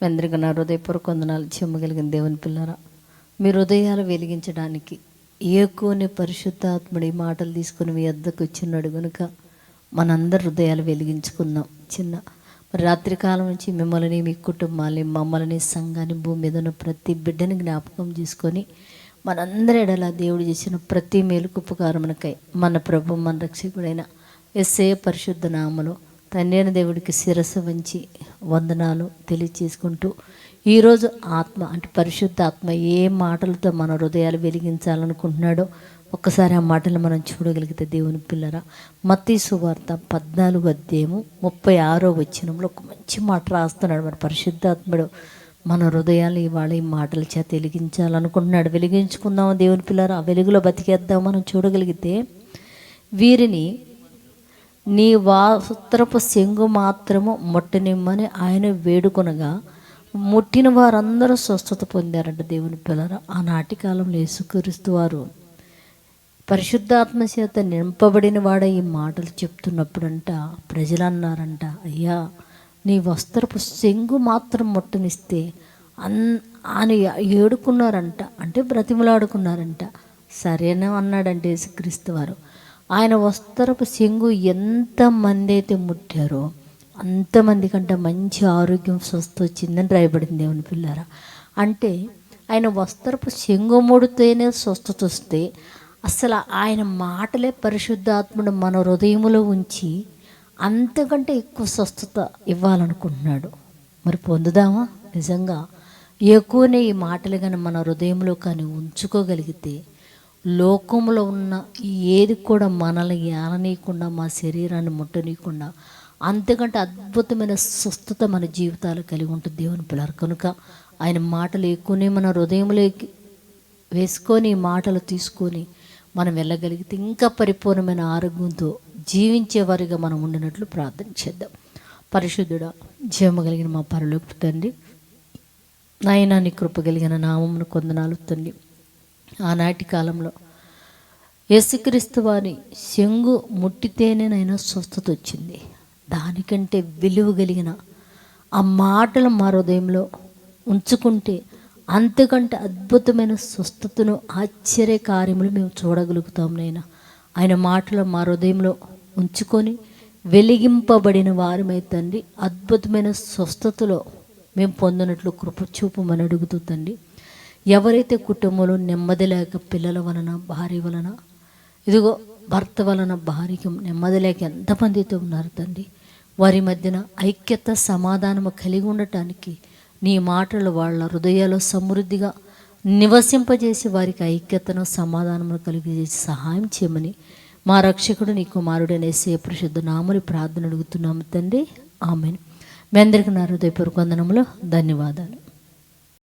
మీ అందరికీ నా హృదయపూర్వక వందనాలు చెమ్మగలిగిన దేవుని పిల్లరా. మీ హృదయాలు వెలిగించడానికి ఏకోని పరిశుద్ధాత్ముడి మాటలు తీసుకుని మీ వద్దకు వచ్చినాడు కనుక మనందరి హృదయాలు వెలిగించుకుందాం. చిన్న మరి రాత్రికాలం నుంచి మిమ్మల్ని మీ కుటుంబాన్ని మమ్మల్ని సంఘాన్ని భూమి మీద ఉన్న ప్రతి బిడ్డని జ్ఞాపకం చేసుకొని మనందరి ఎడల దేవుడు చేసిన ప్రతి మేలుకు ఉపకారమునకై మన ప్రభు మన రక్షకుడైన ఎస్ఏ పరిశుద్ధ నామలో తండ్రి దేవుడికి శిరస్సు వంచి వందనాలు తెలియచేసుకుంటూ ఈరోజు ఆత్మ అంటే పరిశుద్ధ ఆత్మ ఏ మాటలతో మన హృదయాలు వెలిగించాలనుకుంటున్నాడో ఒక్కసారి ఆ మాటలు మనం చూడగలిగితే దేవుని పిల్లరా. మత్తీ సువార్త పద్నాలుగు అధ్యాయము ముప్పై ఆరో వచ్చినంలో ఒక మంచి మాట రాస్తున్నాడు మన పరిశుద్ధాత్ముడు. మన హృదయాలు ఇవాళ ఈ మాటల చేత వెలిగించాలనుకుంటున్నాడు. వెలిగించుకుందాం దేవుని పిల్లరా? ఆ వెలుగులో బతికేద్దాం మనం చూడగలిగితే వీరిని నీ వాస్త్రపు సెంగు మాత్రము ముట్టనిమ్మని ఆయన వేడుకొనగా ముట్టిన వారందరూ స్వస్థత పొందారంట దేవుని పిల్లలు. ఆనాటి కాలంలో యేసుక్రీస్తు వారు పరిశుద్ధాత్మ చేత నింపబడిన వాడ ఈ మాటలు చెప్తున్నప్పుడంట ప్రజలు అన్నారంట అయ్యా నీ వస్త్రపు సెంగు మాత్రం ముట్టనిస్తే అన్ ఆయన ఏడుకున్నారంట అంటే బ్రతిమలాడుకున్నారంట. సరేనా అన్నాడంటే యేసుక్రీస్తు వారు. ఆయన వస్త్రపు సింగు ఎంతమంది అయితే ముట్టారో అంతమంది కంటే మంచి ఆరోగ్యం స్వస్థ వచ్చిందని రాయబడింది దేవుని పిల్లారా. అంటే ఆయన వస్త్రపు చెంగు ముడితేనే స్వస్థత వస్తే అసలు ఆయన మాటలే పరిశుద్ధాత్ముడు మన హృదయములో ఉంచి అంతకంటే ఎక్కువ స్వస్థత ఇవ్వాలనుకుంటున్నాడు. మరి పొందుదామా? నిజంగా ఎక్కువనే ఈ మాటలు కానీ మన హృదయంలో కానీ ఉంచుకోగలిగితే లోకంలో ఉన్న ఏది కూడా మనల్ని ఏలనీయకుండా మా శరీరాన్ని ముట్టనీయకుండా అంతకంటే అద్భుతమైన స్వస్థత మన జీవితాలు కలిగి ఉంటుంది దేవుని పిల్లలు. కనుక ఆయన మాటలు ఎక్కువనే మన హృదయంలోకి వేసుకొని మాటలు తీసుకొని మనం వెళ్ళగలిగితే ఇంకా పరిపూర్ణమైన ఆరోగ్యంతో జీవించేవారిగా మనం ఉండినట్లు ప్రార్థన చేద్దాం. పరిశుద్ధుడా జీవమగలిగిన మా పరలోకి తండ్రి నాయన నీ కృప కలిగిన నామమును కొందనాలు తండ్రి. ఆనాటి కాలంలో. యేసుక్రీస్తు వారి శంగు ముట్టితేనేనైనా స్వస్థత వచ్చింది. దానికంటే విలువ కలిగిన ఆ మాటలు మా హృదయంలో ఉంచుకుంటే అంతకంటే అద్భుతమైన స్వస్థతను ఆశ్చర్య కార్యములు మేము చూడగలుగుతాం నైనా. ఆయన మాటలు మా హృదయంలో ఉంచుకొని వెలిగింపబడిన వారమై తండ్రి అద్భుతమైన స్వస్థతలో మేము పొందినట్లు కృప చూపమని అడుగుతూ తండ్రి ఎవరైతే కుటుంబంలో నెమ్మది లేక పిల్లల వలన భార్య వలన ఇదిగో భర్త వలన భార్యకి నెమ్మది లేక ఎంతమందితో ఉన్నారు తండ్రి వారి మధ్యన ఐక్యత సమాధానము కలిగి ఉండటానికి నీ మాటలు వాళ్ళ హృదయాల్లో సమృద్ధిగా నివసింపజేసి వారికి ఐక్యతను సమాధానము కలిగజేసి సహాయం చేయమని మా రక్షకుడు నీ కుమారుడనేసే పరిశుద్ధ నామని ప్రార్థన అడుగుతున్నాము తండ్రి. ఆమెను. మీ అందరికీ నా హృదయపూర్వక ధన్యవాదాలు.